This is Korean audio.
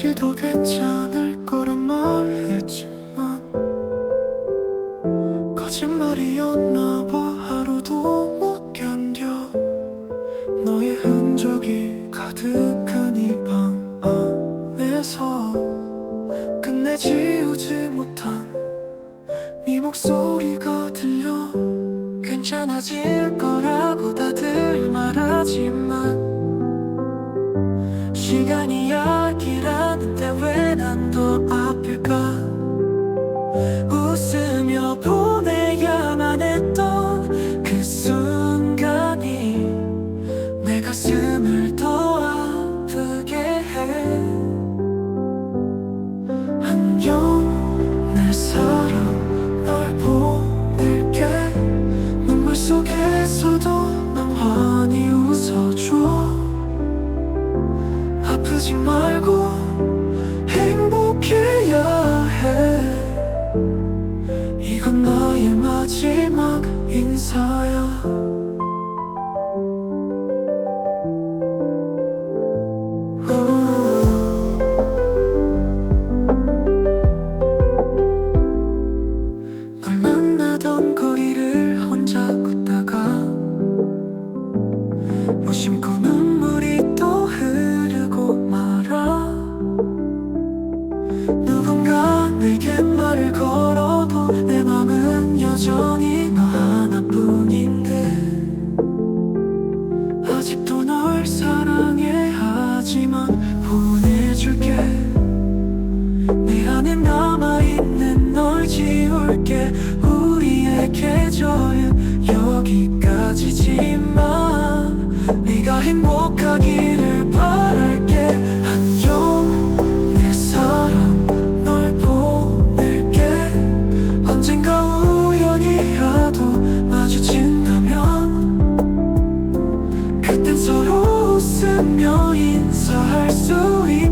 다시도 괜찮을 거란 말했지만 거짓말이었나 봐. 하루도 못 견뎌. 너의 흔적이 가득한 이 방 안에서 끝내 지우지 못한 네 목소리가 들려. 괜찮아질 거라고 다들 말하지만 인사 아직도 널 사랑해 하지만 보내줄게. 내 안에 남아있는 널 지울게. 우리의 계절은 여기까지지만 네가 행복하기를 to.